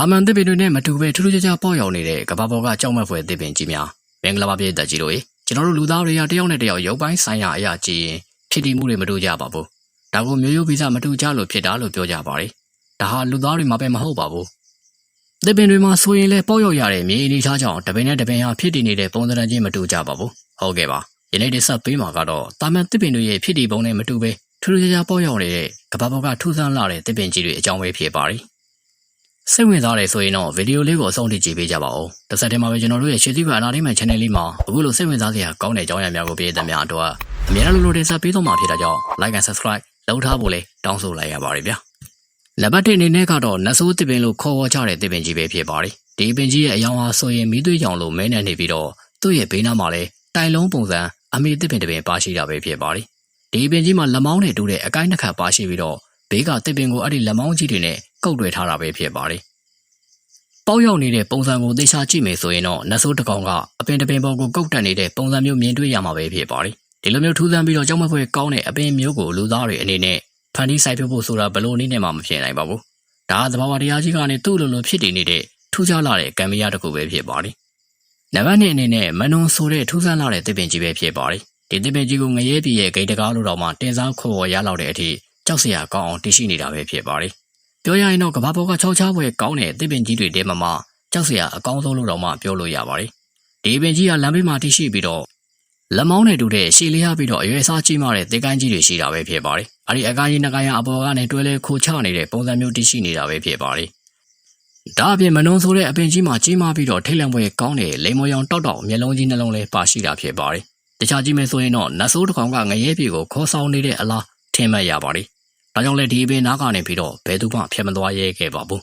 တာမန်သစ်ပင်တွေနဲ့မတူပဲထူးထူးခြားခြားပေါက်ရောက်နေတဲ့ကဘာပေါ်ကကြောက်မက်ဖွယ်သစ်ပင်ကြီးများမင်္ဂလာပါပြည်သက်ကြီးတို့ရေကျွန်တော်တို့လူသားတွေကတယောက်နဲ့တယောက်ရုပ်ပိုင်းဆိုင်ရာအရာကြည့်ရင်ဖြစ်တည်မှုတွေမတူကြပါဘူးဒါကိုမျိုးရိုးဗီဇမတူကြလို့ဖြစ်တာလို့ပြောကြပါတယ်ဒါဟာလူသားတွေမှာပဲမဟုတ်ပါဘူးသစ်ပင်တွေမှာဆိုရင်လည်းပေါက်ရောက်ရတဲ့မြေအနေချားကြောင့်တပင်နဲ့တပင်ဟာဖြစ်တည်နေတဲ့ပုံစံချင်းမတူကြပါဘူးဟုတ်ကဲ့ပါယနေ့ဒီဆက်ပေးမှာကတော့တာမန်သစ်ပင်တွေရဲ့ဖြစ်တည်ပုံနဲ့မတူပဲထူးထူးခြားခြားပေါက်ရောက်နေတဲ့ကဘာပေါ်ကထူးဆန်းလာတဲ့သစ်ပင်ကြီးတွေအကြောင်းပဲဖြစ်ပါတယ် စိတ်ဝင်စားတယ်ဆိုရင်တော့ဗီဒီယိုလေးကိုအဆုံးထိကြည့်ပေးကြပါဦး။တစ်ဆက်တည်းမှာပဲကျွန်တော်တို့ရဲ့ရွှေသီးပအနာလေးမှ channel လေးမှာအခုလိုစိတ်ဝင်စားစရာကောင်းတဲ့အကြောင်းအရာများကိုပြည်သက်များအတွက်အများလိုလိုတင်ဆက်ပေးသွားမှာဖြစ်တာကြောင့် like and subscribe လုပ်ထားဖို့လည်းတောင်းဆိုလိုက်ရပါတယ်ဗျာ။နံပါတ်1အနေနဲ့ကတော့နတ်ဆိုးတစ်ပင်လို့ခေါ်ဝေါ်ကြတဲ့တစ်ပင်ကြီးပဲဖြစ်ပါတယ်။ဒီပင်ကြီးရဲ့အယောင်ဟာဆိုရင်မီးသွေးကြောင်လို့မဲနေနေပြီးတော့သူ့ရဲ့ဘေးနားမှာလည်းတိုင်လုံးပုံစံအမေတစ်ပင်တစ်ပင်ပါရှိတာပဲဖြစ်ပါတယ်။ဒီပင်ကြီးမှာလက်မောင်းနဲ့တူတဲ့အကိုင်းတစ်ခါပါရှိပြီးတော့ဘေးကတစ်ပင်ကိုအဲ့ဒီလက်မောင်းကြီးတွေနဲ့ ကုတ်တွယ်ထားတာပဲဖြစ်ပါတယ်။ပေါက်ရောက်နေတဲ့ပုံစံကိုသေချာကြည့်မယ်ဆိုရင်တော့နတ်ဆိုးတစ်ကောင်ကအပင်တစ်ပင်ပေါ်ကိုကုတ်တက်နေတဲ့ပုံစံမျိုးမြင်တွေ့ရမှာပဲဖြစ်ပါတယ်။ဒီလိုမျိုးထူးဆန်းပြီးတော့ကြောက်မက်ဖွယ်ကောင်းတဲ့အပင်မျိုးကိုလူသားတွေအနေနဲ့ဖန်တီးစိုက်ပျိုးဖို့ဆိုတာဘယ်လိုနည်းနဲ့မှမဖြစ်နိုင်ပါဘူး။ဒါကသဘာဝတရားကြီးကနေသူ့လိုလိုဖြစ်တည်နေတဲ့ထူးခြားလာတဲ့ကံမရတစ်ခုပဲဖြစ်ပါတယ်။နံပါတ်2အနေနဲ့မနုံဆိုတဲ့ထူးဆန်းလာတဲ့တစ်ပင်ကြီးပဲဖြစ်ပါတယ်။ဒီတစ်ပင်ကြီးကိုငရဲပြည်ရဲ့ဂိတ်တကားလို့တော့မှတင်စားခေါ်ဝေါ်ရလောက်တဲ့အထိကြောက်စရာကောင်းအောင်တည်ရှိနေတာပဲဖြစ်ပါတယ်။ ပြောရရင်တော့ကဘာပေါ်ကချောက်ချားပွဲကောင်းတဲ့တစ်ပင်ကြီးတွေတဲမှာမှကြောက်စရာအကောင်းဆုံးလို့တော့မှပြောလို့ရပါတယ်။ဒီပင်ကြီးကလမ်းဘေးမှာတည်ရှိပြီးတော့လက်မောင်းနဲ့တူတဲ့ရှည်လေးရပြီးတော့အရွယ်စားကြီးမားတဲ့သေကိုင်းကြီးတွေရှိတာပဲဖြစ်ပါတယ်။အဲဒီအကိုင်းကြီးနှကိုင်းရအပေါ်ကနေတွဲလဲခိုချနေတဲ့ပုံစံမျိုးတည်ရှိနေတာပဲဖြစ်ပါတယ်။ဒါအပြင်မနှုံဆိုတဲ့အပင်ကြီးမှာကြီးမားပြီးတော့ထိတ်လန့်ပွဲကောင်းတဲ့လိမ္မော်ရောင်တောက်တောက်မျက်လုံးကြီးနှလုံးလေးပါရှိတာဖြစ်ပါတယ်။တခြားကြည့်မယ်ဆိုရင်တော့နတ်ဆိုးတစ်ကောင်ကငရဲပြေကိုခေါ်ဆောင်နေတဲ့အလားထင်မှတ်ရပါတယ်။ ဒါကြောင့်လည်းဒီအပင်နားကနေပြီးတော့ဘယ်သူမှဖျက်မသွားရဲခဲ့ပါဘူး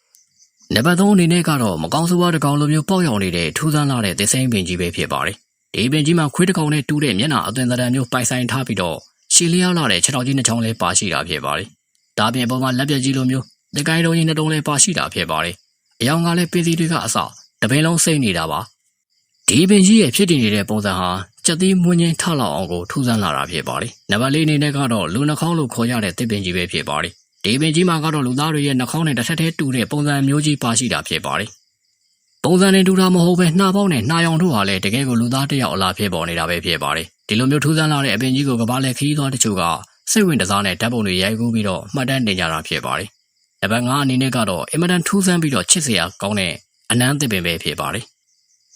။နံပါတ်3အနေနဲ့ကတော့မကောင်းဆိုးဝါးတစ်ကောင်လိုမျိုးပေါက်ရောက်နေတဲ့ထူးဆန်းလာတဲ့သစိမ့်ပင်ကြီးပဲဖြစ်ပါတယ်။ဒီပင်ကြီးမှာခွေးတစ်ကောင်နဲ့တူးတဲ့မျက်နှာအသွင်သဏ္ဍာန်မျိုးပိုင်ဆိုင်ထားပြီးတော့ရှည်လျားလာတဲ့ခြေထောက်ကြီးနှစ်ချောင်းလေးပါရှိတာဖြစ်ပါတယ်။ဒါပြင်အပေါ်မှာလက်ပြကြီးလိုမျိုးတကိုင်းလုံးကြီးနှစ်တုံးလေးပါရှိတာဖြစ်ပါတယ်။အယောင်ကလည်းပင်စီတွေကအစတပင်လုံးစိမ့်နေတာပါ။ဒီပင်ကြီးရဲ့ဖြစ်တည်နေတဲ့ပုံစံဟာ ကြက်သီးမွင်းချင်းထလောက်အောင်ကိုထူးဆန်းလာတာဖြစ်ပါတယ်။နံပါတ်၄အနေနဲ့ကတော့လူနှာခေါင်းလို့ခေါ်ရတဲ့တစ်ပင်ကြီးပဲဖြစ်ပါတယ်။ဒီပင်ကြီးမှာကတော့လူသားတွေရဲ့နှာခေါင်းနဲ့တစ်ထက်တည်းတူတဲ့ပုံစံမျိုးကြီးပါရှိတာဖြစ်ပါတယ်။ပုံစံနဲ့တူတာမဟုတ်ပဲနှာပေါက်နဲ့နှာရောင်တို့ဟာလည်းတကယ်ကိုလူသားတစ်ယောက်အလားဖြစ်ပေါ်နေတာပဲဖြစ်ပါတယ်။ဒီလိုမျိုးထူးဆန်းလာတဲ့အပင်ကြီးကိုကဘာလဲခီးသွားတချို့ကစိတ်ဝင်တစားနဲ့ဓာတ်ပုံတွေရိုက်ကူးပြီးတော့မှတ်တမ်းတင်ကြတာဖြစ်ပါတယ်။နံပါတ်5အနေနဲ့ကတော့အင်မတန်ထူးဆန်းပြီးတော့ချစ်စရာကောင်းတဲ့အနမ်းသစ်ပင်ပဲဖြစ်ပါတယ်။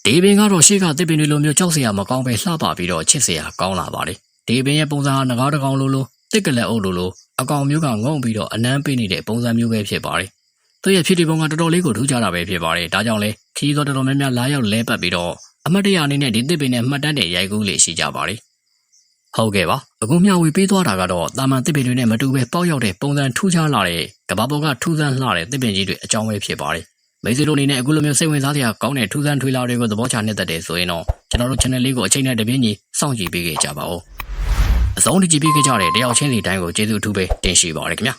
ဒီပင်ကတော့ရှေ့ကသစ်ပင်တွေလိုမျိုးကြောက်စရာမကောင်းပဲလှပပြီးတော့ချစ်စရာကောင်းလာပါတယ်။ဒီပင်ရဲ့ပုံစံဟာငကားတစ်ကောင်လိုလိုတစ်ကလက်အုပ်လိုလိုအကောင်မျိုးကငုံပြီးတော့အနမ်းပေးနေတဲ့ပုံစံမျိုးပဲဖြစ်ပါတယ်။သူ့ရဲ့ဖြစ်ဒီပုံကတော်တော်လေးကိုထူးခြားတာပဲဖြစ်ပါတယ်။ဒါကြောင့်လဲခီးသောတော်တော်များများလာရောက်လဲပတ်ပြီးတော့အမတ်တရအနေနဲ့ဒီသစ်ပင်နဲ့မှတ်တမ်းတဲ့ရိုက်ကူးလေးရှိကြပါတယ်။ဟုတ်ကဲ့ပါအခုမျှဝေပေးသွားတာကတော့တာမန်တစ်ပင်တွေနဲ့မတူပဲပေါက်ရောက်တဲ့ပုံစံထူးခြားလာတဲ့ကဘာပေါ်ကထူးဆန်းလှတဲ့တစ်ပင်ကြီးတွေအကြောင်းပဲဖြစ်ပါတယ် မိတ်ဆွေတို့အနေနဲ့အခုလိုမျိုးစိတ်ဝင်စားစရာကောင်းတဲ့ထူးဆန်းထွေးလာတွေကိုသဘောချနှစ်သက်တယ်ဆိုရင်တော့ကျွန်တော်တို့ channel လေးကိုအချိန်နဲ့တပြင်းညီစောင့်ကြည့်ပေးကြပါဦးအဆုံးထိကြည့်ပေးကြတဲ့တယောက်ချင်းစီတိုင်းကိုကျေးဇူးအထူးပဲတင်ရှိပါရခင်ဗျာ